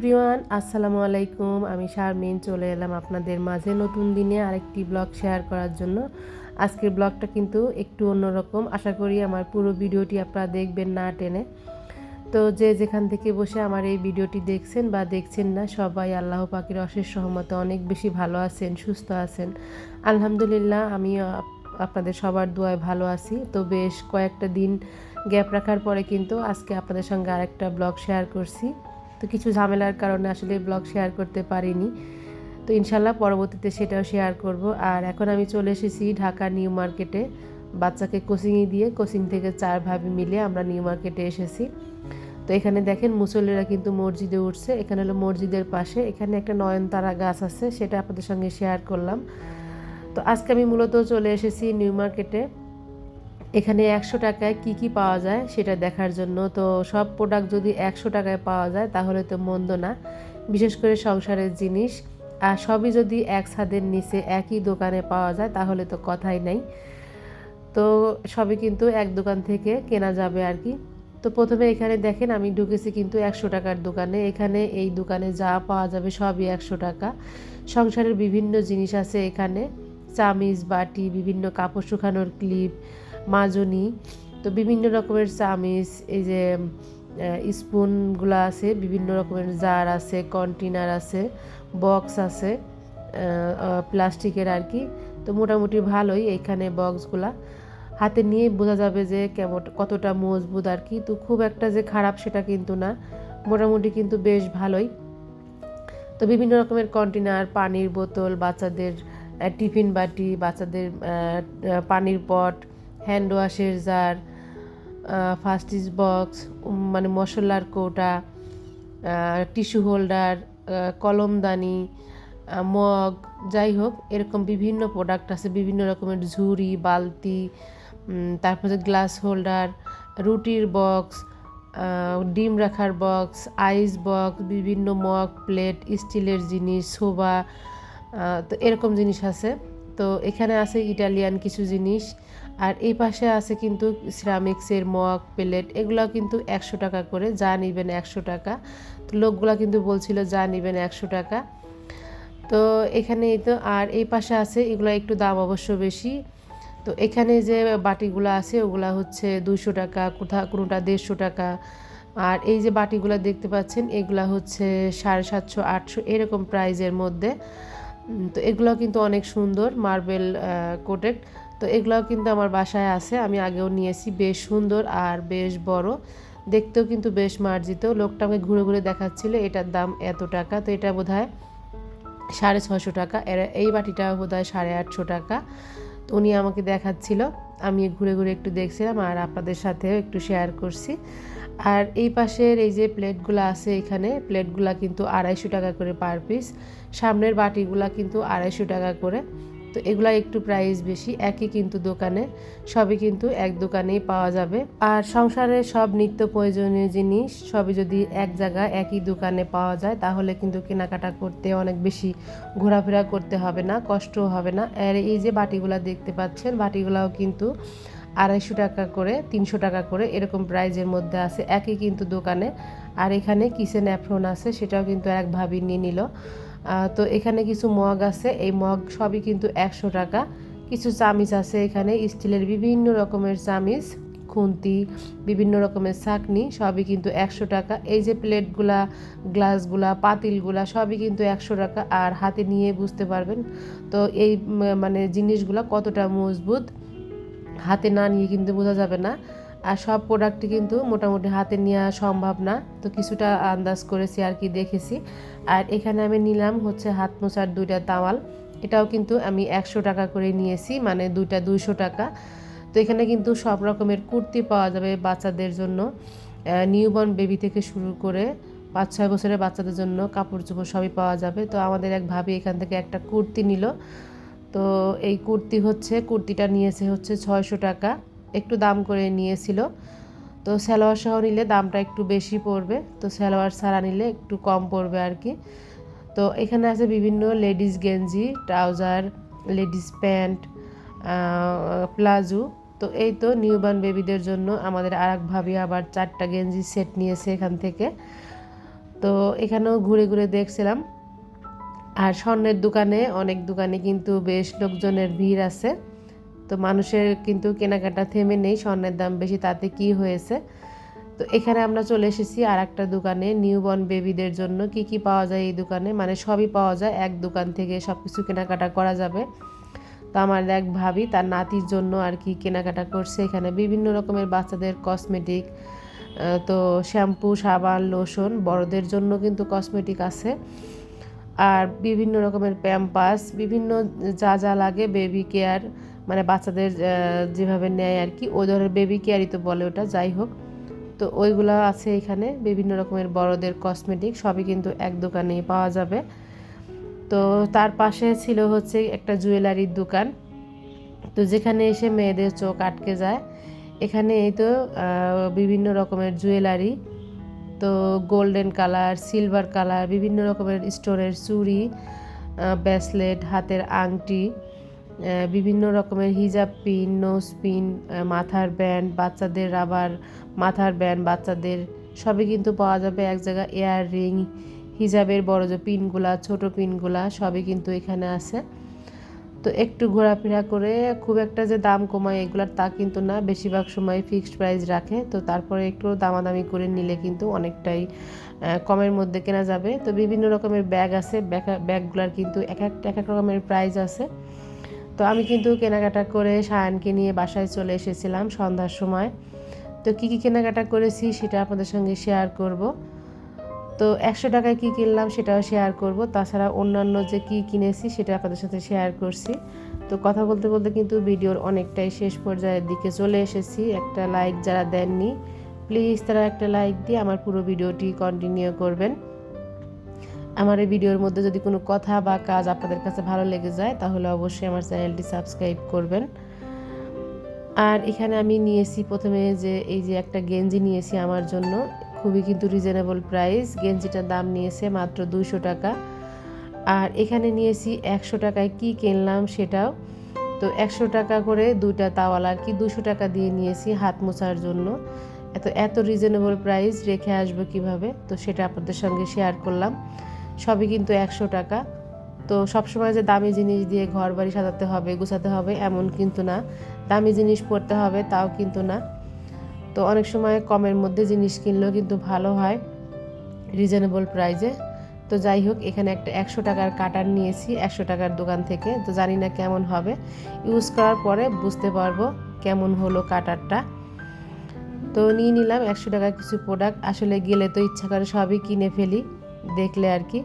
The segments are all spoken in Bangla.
এভরিওয়ান, আসসালামু আলাইকুম। আমি শারমিন, চলে এলাম আপনাদের মাঝে নতুন দিনে আরেকটি ব্লগ শেয়ার করার জন্য। আজকের ব্লগটা কিন্তু একটু অন্যরকম। আশা করি আমার পুরো ভিডিওটি আপনারা দেখবেন না টেনে। তো যে যেখান থেকে বসে আমার এই ভিডিওটি দেখছেন বা দেখছেন না, সবাই আল্লাহ পাখির অশেষ সহমতে অনেক বেশি ভালো আছেন, সুস্থ আছেন। আলহামদুলিল্লাহ, আমি আপনাদের সবার দোয়ায় ভালো আছি। তো বেশ কয়েকটা দিন গ্যাপ রাখার পরে কিন্তু আজকে আপনাদের সঙ্গে আরেকটা ব্লগ শেয়ার করছি। তো কিছু ঝামেলার কারণে আসলে ব্লগ শেয়ার করতে পারিনি। তো ইনশাল্লাহ পরবর্তীতে সেটাও শেয়ার করব। আর এখন আমি চলে এসেছি ঢাকা নিউ মার্কেটে। বাচ্চাকে কোচিংয়ে দিয়ে কোচিং থেকে চার ভাবি মিলে আমরা নিউ মার্কেটে এসেছি। তো এখানে দেখেন মুসল্লিরা কিন্তু মসজিদে উঠছে। এখানে হলো মসজিদের পাশে। এখানে একটা নয়নতারা গাছ আছে, সেটা আপনাদের সঙ্গে শেয়ার করলাম। তো আজকে আমি মূলত চলে এসেছি নিউ মার্কেটে। এখানে একশো টাকায় কি কি পাওয়া যায় সেটা দেখার জন্য। তো সব প্রোডাক্ট যদি একশো টাকায় পাওয়া যায় তাহলে তো মন্দ না। বিশেষ করে সংসারের জিনিস। আর সবই যদি এক ছাদের নিচে একই দোকানে পাওয়া যায় তাহলে তো কথাই নাই। তো সবই কিন্তু এক দোকান থেকে কেনা যাবে আর কি। তো প্রথমে এখানে দেখেন আমি ঢুকেছি কিন্তু একশো টাকার দোকানে। এখানে এই দোকানে যা পাওয়া যাবে সবই একশো টাকা। সংসারের বিভিন্ন জিনিস আছে এখানে। চামিজ, বাটি, বিভিন্ন কাপড় শুকানোর ক্লিপ মাজনি, তো বিভিন্ন রকমের চামিচ, এই যে স্পুনগুলো আছে, বিভিন্ন রকমের জার আছে কন্টেনার আছে, বক্স আছে প্লাস্টিকের আর কি। তো মোটামুটি ভালোই এইখানে বক্সগুলা। হাতে নিয়ে বোঝা যাবে যে কেমন, কতটা মজবুত আর কি। তো খুব একটা যে খারাপ সেটা কিন্তু না। মোটামুটি কিন্তু বেশ ভালোই। তো বিভিন্ন রকমের কন্টেনার পানির বোতল, বাচ্চাদের টিফিন বাটি, বাচ্চাদের পানির পট হ্যান্ড ওয়াশের জার ফাস্টিজ বক্স মানে মশলার কৌটা টিস্যু হোল্ডার কলমদানি মগ, যাই হোক, এরকম বিভিন্ন প্রোডাক্ট আছে, বিভিন্ন রকমের ঝুড়ি, বালতি তারপরে গ্লাস হোল্ডার রুটির বক্স ডিম রাখার বক্স আইস বক্স বিভিন্ন মগ প্লেট স্টিলের জিনিস, শোভা তো এরকম জিনিস আছে। তো এখানে আছে ইটালিয়ান কিছু জিনিস। আর এই পাশে আছে কিন্তু সিরামিক্সের মগ প্লেট এগুলো কিন্তু একশো টাকা করে, যা নেবেন একশো টাকা। তো লোকগুলো কিন্তু বলছিল, যা নেবেন একশো টাকা। তো এখানে তো, আর এই পাশে আছে, এগুলো একটু দাম অবশ্য বেশি। তো এখানে যে বাটিগুলো আছে, ওগুলো হচ্ছে দুশো টাকা, কোথা, কোনোটা দেড়শো টাকা। আর এই যে বাটিগুলো দেখতে পাচ্ছেন, এগুলা হচ্ছে সাড়ে সাতশো, আটশো, এরকম প্রাইজের মধ্যে। তো এগুলো কিন্তু অনেক সুন্দর মার্বেল কোটেড তো এগুলোও কিন্তু আমার বাসায় আছে। আমি আগেও নিয়েছি। বেশ সুন্দর আর বেশ বড়। দেখতেও কিন্তু বেশ মার্জিত। লোকটা আমাকে ঘুরে ঘুরে দেখাচ্ছিল এটার দাম এত টাকা। তো এটা বোধ হয় সাড়ে ছশো টাকা। এই বাটিটা বোধ হয় সাড়ে আটশো টাকা। তো উনি আমাকে দেখাচ্ছিল। আমি ঘুরে ঘুরে একটু দেখছিলাম আর আপনাদের সাথেও একটু শেয়ার করছি। আর এই পাশের এই যে প্লেটগুলো আছে এখানে, প্লেটগুলা কিন্তু আড়াইশো টাকা করে পার পিস। সামনের বাটিগুলা কিন্তু আড়াইশো টাকা করে। তো এগুলা একটু প্রাইস বেশি, একই কিন্তু দোকানে, সবই কিন্তু এক দোকানেই পাওয়া যাবে। আর সংসারের সব নিত্য প্রয়োজনীয় জিনিস সবই যদি এক জায়গায় একই দোকানে পাওয়া যায়, তাহলে কিন্তু কেনাকাটা করতে অনেক বেশি ঘোরাফেরা করতে হবে না, কষ্টও হবে না। আর এই যে বাটিগুলা দেখতে পাচ্ছেন, বাটিগুলাও কিন্তু আড়াইশো টাকা করে, তিনশো টাকা করে এরকম প্রাইজের মধ্যে আছে। একই কিন্তু দোকানে। আর এখানে কিচেন অ্যাফ্রন আছে, সেটাও কিন্তু এক ভাবি নিয়ে নিল। তো এখানে কিছু মগ আছে। এই মগ সবই কিন্তু একশো টাকা। কিছু চামিচ আছে এখানে, স্টিলের বিভিন্ন রকমের চামিচ, খুন্তি, বিভিন্ন রকমের চাকনি, সবই কিন্তু একশো টাকা। এই যে প্লেটগুলা, গ্লাসগুলা, পাতিলগুলা, সবই কিন্তু একশো টাকা। আর হাতে নিয়ে বুঝতে পারবেন তো এই মানে জিনিসগুলা কতটা মজবুত। হাতে না নিয়ে কিন্তু বোঝা যাবে না। আর সব প্রোডাক্টই কিন্তু মোটামুটি হাতে নেওয়া সম্ভব না। তো কিছুটা আন্দাজ করেছি আর কি, দেখেছি। আর এখানে আমি নিলাম হচ্ছে হাত মোছার দুইটা তাওয়াল। এটাও কিন্তু আমি একশো টাকা করে নিয়েছি মানে দুইটা দুইশো টাকা। তো এখানে কিন্তু সব রকমের কুর্তি পাওয়া যাবে বাচ্চাদের জন্য। নিউবর্ন বেবি থেকে শুরু করে পাঁচ ছয় বছরের বাচ্চাদের জন্য কাপড় চোপড় সবই পাওয়া যাবে। তো আমাদের এক ভাবি এখান থেকে একটা কুর্তি নিল। তো এই কুর্তি হচ্ছে, কুর্তিটা নিয়েছে হচ্ছে ছয়শো টাকা। একটু দাম করে নিয়েছিল। তো সালোয়ার সহ নিলে দামটা একটু বেশি পড়বে। তো সালোয়ার ছাড়া নিলে একটু কম পড়বে আর কি। তো এখানে আছে বিভিন্ন লেডিস গেঞ্জি, ট্রাউজার, লেডিস প্যান্ট প্লাজো। তো এই তো নিউবার্ন বেবিদের জন্য আমাদের আর এক ভাবি আবার চারটা গেঞ্জি সেট নিয়েছে এখান থেকে। তো এখানেও ঘুরে ঘুরে দেখছিলাম। আর স্বর্ণের দোকানে, অনেক দোকানে কিন্তু বেশ লোকজনের ভিড় আছে। তো মানুষের কিন্তু কেনাকাটা থেমে নেই, স্বর্ণের দাম বেশি, তাতে কি হয়েছে? তো এখানে আমরা চলে এসেছি আর একটা দোকানে, নিউবর্ন বেবিদের জন্য। কি কি পাওয়া যায় এই দোকানে? মানে সবই পাওয়া যায়, এক দোকান থেকে সব কিছু কেনাকাটা করা যাবে। তো আমার এক ভাবি, তার নাতির জন্য আর কি কেনাকাটা করছে এখানে। বিভিন্ন রকমের বাচ্চাদের কসমেটিক তো শ্যাম্পু সাবান লোশন বড়দের জন্য কিন্তু কসমেটিক আছে। আর বিভিন্ন রকমের প্যাম্পাস বিভিন্ন যা যা লাগে বেবি কেয়ার মানে বাচ্চাদের যেভাবে নেয় আর কি, ওই ধরনের বেবি কেয়ারই তো বলে ওটা, যাই হোক। তো ওইগুলো আছে এখানে, বিভিন্ন রকমের বড়দের কসমেটিক সবই কিন্তু এক দোকানেই পাওয়া যাবে। তো তার পাশে ছিল হচ্ছে একটা জুয়েলারির দোকান। তো যেখানে এসে মেয়েদের চোখ আটকে যায় এখানে এই তো বিভিন্ন রকমের জুয়েলারি তো গোল্ডেন কালার, সিলভার কালার, বিভিন্ন রকমের স্টোনের চুড়ি ব্রেসলেট, হাতের আংটি বিভিন্ন রকমের হিজাব পিন, নোজ পিন মাথার ব্যান্ড, বাচ্চাদের রাবার, মাথার ব্যান্ড, বাচ্চাদের সবই কিন্তু পাওয়া যাবে এক জায়গায় এয়ার রিং হিজাবের বড় যে পিনগুলা, ছোট পিনগুলা, সবই কিন্তু এখানে আছে। তো একটু ঘোরাফেরা করে খুব একটা যে দাম কমায় এগুলার তা কিন্তু না। বেশিরভাগ সময় ফিক্সড প্রাইস রাখে, তো তারপরে একটু দামাদামি করে নিলে কিন্তু অনেকটাই কমের মধ্যে কেনা যাবে। তো বিভিন্ন রকমের ব্যাগ আছে ব্যাগগুলার কিন্তু এক এক এক এক রকমের প্রাইস আছে। তো আমি কিন্তু কেনাকাটা করে সায়ানকে নিয়ে বাসায় চলে এসেছিলাম সন্ধ্যার সময়। তো কী কী কেনাকাটা করেছি সেটা আপনাদের সঙ্গে শেয়ার করব। তো একশো টাকায় কী কিনলাম সেটাও শেয়ার করব। তাছাড়া অন্যান্য যে কী কিনেছি সেটা আপনাদের সাথে শেয়ার করছি। তো কথা বলতে বলতে কিন্তু ভিডিওর অনেকটাই শেষ পর্যায়ের দিকে চলে এসেছি। একটা লাইক যারা দেননি প্লিজ তারা একটা লাইক দিয়ে আমার পুরো ভিডিওটি কন্টিনিউ করবেন। আমার এই ভিডিওর মধ্যে যদি কোনো কথা বা কাজ আপনাদের কাছে ভালো লেগে যায়, তাহলে অবশ্যই আমার চ্যানেলটি সাবস্ক্রাইব করবেন। আর এখানে আমি নিয়েছি প্রথমে যে, এই যে একটা গেঞ্জি নিয়েছি আমার জন্য। খুবই কিন্তু রিজনেবল প্রাইস গেঞ্জিটার দাম নিয়েছে মাত্র দুইশো টাকা। আর এখানে নিয়েছি একশো টাকায় কি কিনলাম সেটাও। তো একশো টাকা করে দুইটা তাওয়াল আর কি দুশো টাকা দিয়ে নিয়েছি হাত মোছার জন্য। এত এত রিজনেবল প্রাইস রেখে আসব কীভাবে? তো সেটা আপনাদের সঙ্গে শেয়ার করলাম। সবই কিন্তু একশো টাকা। তো সবসময় যে দামি জিনিস দিয়ে ঘর বাড়ি সাজাতে হবে, গুছাতে হবে এমন কিন্তু না। দামি জিনিস পরতে হবে তাও কিন্তু না। তো অনেক সময় কমের মধ্যে জিনিস কিনলেও কিন্তু ভালো হয় রিজনেবল প্রাইজে তো যাই হোক, এখানে একটা একশো টাকার কাটার নিয়েছি, একশো টাকার দোকান থেকে। তো জানি না কেমন হবে। ইউজ করার পরে বুঝতে পারব কেমন হলো কাটারটা। তো নিয়ে নিলাম একশো টাকার কিছু প্রোডাক্ট আসলে গেলে তো ইচ্ছা করে সবই কিনে ফেলি, দেখলে আর কি।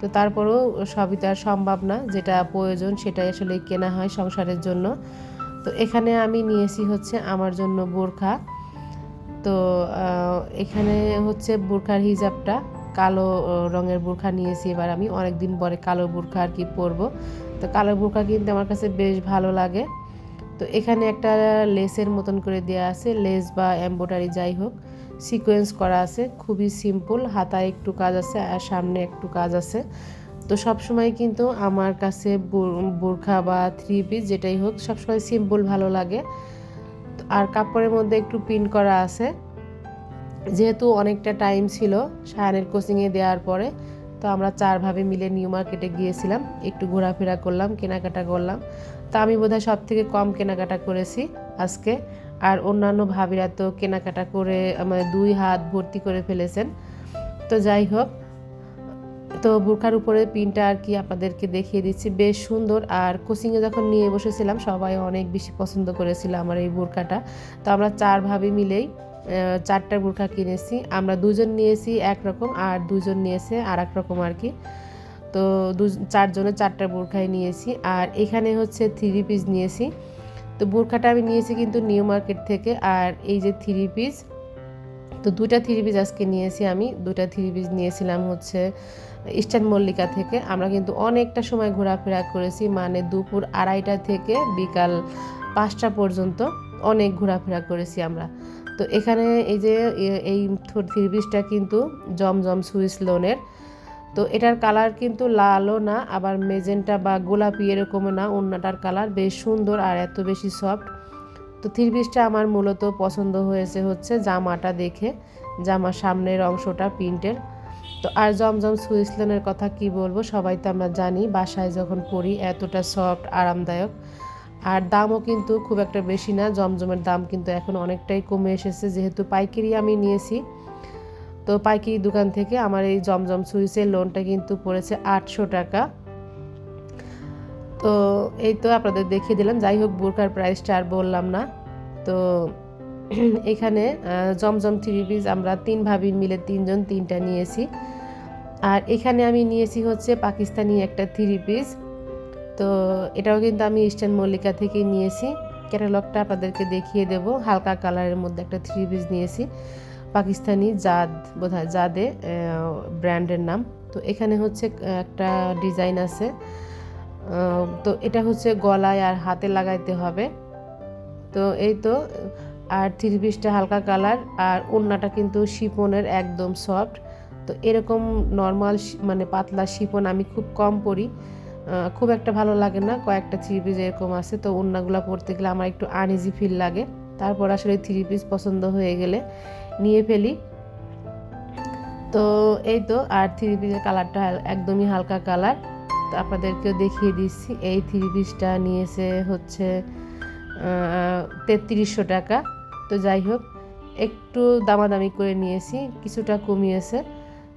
তো তারপরেও সবই তো আর সম্ভব না, যেটা প্রয়োজন সেটাই আসলে কেনা হয় সংসারের জন্য। তো এখানে আমি নিয়েছি হচ্ছে আমার জন্য বোরখা। তো এখানে হচ্ছে বোরখার হিজাবটা কালো রঙের বোরখা নিয়েছি এবার আমি। অনেক দিন পরে কালো বোরখা আর কি পরবো। তো কালো বোরখা কিন্তু আমার কাছে বেশ ভালো লাগে। তো এখানে একটা লেসের মতন করে দেওয়া আছে, লেস বা এম্বোটারি যাই হোক। সিকোয়েন্স করা আছে, খুবই সিম্পল। হাতায় একটু কাজ আছে আর সামনে একটু কাজ আছে। তো সবসময় কিন্তু আমার কাছে বোরখা বা থ্রি পিস যেটাই হোক সবসময় সিম্পল ভালো লাগে। আর কাপড়ের মধ্যে একটু প্রিন্ট করা আছে। যেহেতু অনেকটা টাইম ছিল সায়ানের কোচিংয়ে দেওয়ার পরে, তো আমরা চার ভাবে মিলে নিউ মার্কেটে গিয়েছিলাম, একটু ঘোরাফেরা করলাম, কেনাকাটা করলাম। তা আমি বোধহয় সব থেকে কম কেনাকাটা করেছি আজকে। আর অন্যান্য ভাবিরা তো কেনাকাটা করে মানে দুই হাত ভর্তি করে ফেলেছেন। তো যাই হোক তো বোরখার উপরে পিনটা আর কি আপনাদেরকে দেখিয়ে দিচ্ছি। বেশ সুন্দর। আর কোচিংয়ে যখন নিয়ে বসেছিলাম, সবাই অনেক বেশি পছন্দ করেছিল আমার এই বোরখাটা। তো আমরা চার ভাবি মিলেই চারটা বোরখা কিনেছি। আমরা দুজন নিয়েছি একরকম আর দুজন নিয়েছে আর এক রকম আর কি। তো দু চারজনের চারটা বোরখাই নিয়েছি। আর এখানে হচ্ছে থ্রি পিস নিয়েছি। তো বোরখাটা আমি নিয়েছি কিন্তু নিউ মার্কেট থেকে। আর এই যে থ্রি পিস তো দুটা থ্রি পিস আজকে নিয়েছি আমি। দুটা থ্রি পিস নিয়েছিলাম হচ্ছে ইস্টার্ন মল্লিকা থেকে। আমরা কিন্তু অনেকটা সময় ঘোরাফেরা করেছি মানে দুপুর আড়াইটা থেকে বিকাল পাঁচটা পর্যন্ত অনেক ঘোরাফেরা করেছি আমরা। তো এখানে এই যে এই থ্রি পিসটা কিন্তু জমজম সুইস লোনের। তো এটার কালার কিন্তু লালও না, আবার মেজেন্টা বা গোলাপি এরকমও না অন্যটার কালার বেশ সুন্দর আর এত বেশি সফট। তো থ্রি পিসটা আমার মূলত পছন্দ হয়েছে হচ্ছে জামাটা দেখে, জামার সামনের অংশটা প্রিন্টের। তো আর জমজম সুইসলনের কথা কি বলব? সবাই তো আমরা জানি, বাসায় যখন পড়ি এতটা সফট, আরামদায়ক। আর দামও কিন্তু খুব একটা বেশি না, জমজমের দাম কিন্তু এখন অনেকটাই কমে এসেছে। যেহেতু পাইকারি আমি নিয়েছি, তো পাইকারি দোকান থেকে আমার এই জমজম সুইচের লোনটা কিন্তু পড়েছে আটশো টাকা। তো এই তো আপনাদের দেখিয়ে দিলাম। যাই হোক বোরকার প্রাইসটা আর বললাম না। তো এখানে জমজম থ্রি পিস আমরা তিন ভাবি মিলে তিনজন তিনটা নিয়েছি। আর এখানে আমি নিয়েছি হচ্ছে পাকিস্তানি একটা থ্রি পিস তো এটাও কিন্তু আমি ইস্টার্ন মল্লিকা থেকে নিয়েছি। ক্যাটালগটা আপনাদেরকে দেখিয়ে দেব। হালকা কালারের মধ্যে একটা থ্রি পিস নিয়েছি। পাকিস্তানি জাদ, বোধহয় জাদে ব্র্যান্ডের নাম। তো এখানে হচ্ছে একটা ডিজাইন আছে। তো এটা হচ্ছে গলায় আর হাতে লাগাইতে হবে। তো এই তো, আর থ্রি পিসটা হালকা কালার। আর ওড়নাটা কিন্তু শিপনের একদম সফট তো এরকম নর্মাল মানে পাতলা শিপন আমি খুব কম পরি। খুব একটা ভালো লাগে না, কয়েকটা থ্রি পিস এরকম আছে, তো ওড়নাগুলো পরতে গেলে আমার একটু আনইজি ফিল লাগে। তারপর আসলে থ্রি পিস পছন্দ হয়ে গেলে নিয়ে ফেলি। তো এই তো, আর থ্রি পিসের কালারটা একদমই হালকা কালার তো আপনাদেরকেও দেখিয়ে দিচ্ছি, এই থ্রি পিসটা নিয়েছে হচ্ছে তেত্রিশশো টাকা। তো যাই হোক, একটু দামাদামি করে নিয়েছি, কিছুটা কমিয়েছে।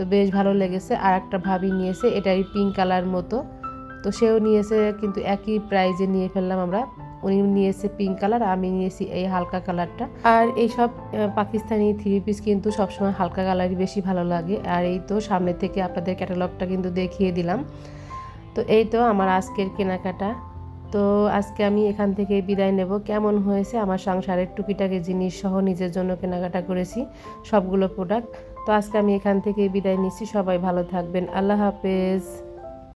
তো বেশ ভালো লেগেছে। আর একটা ভাবি নিয়েছে এটাই পিঙ্ক কালার মতো। তো সেও নিয়েছে, কিন্তু একই প্রাইজে নিয়ে ফেললাম আমরা। উনি নিয়েছে পিঙ্ক কালার আমি নিয়েছি এই হালকা কালারটা আর এইসব পাকিস্তানি থ্রি পিস কিন্তু সবসময় হালকা কালারই বেশি ভালো লাগে। আর এই তো সামনে থেকে আপনাদের ক্যাটালগটা কিন্তু দেখিয়ে দিলাম। তো এই তো আমার আজকের কেনাকাটা। তো আজকে আমি এখান থেকে বিদায় নেব। কেমন হয়েছে? আমার সংসারের টুকিটাকি জিনিস সহ নিজের জন্য কেনাকাটা করেছি। সবগুলো প্রোডাক্ট তো আজকে আমি এখান থেকে বিদায় নিচ্ছি। সবাই ভালো থাকবেন। আল্লাহ হাফেজ।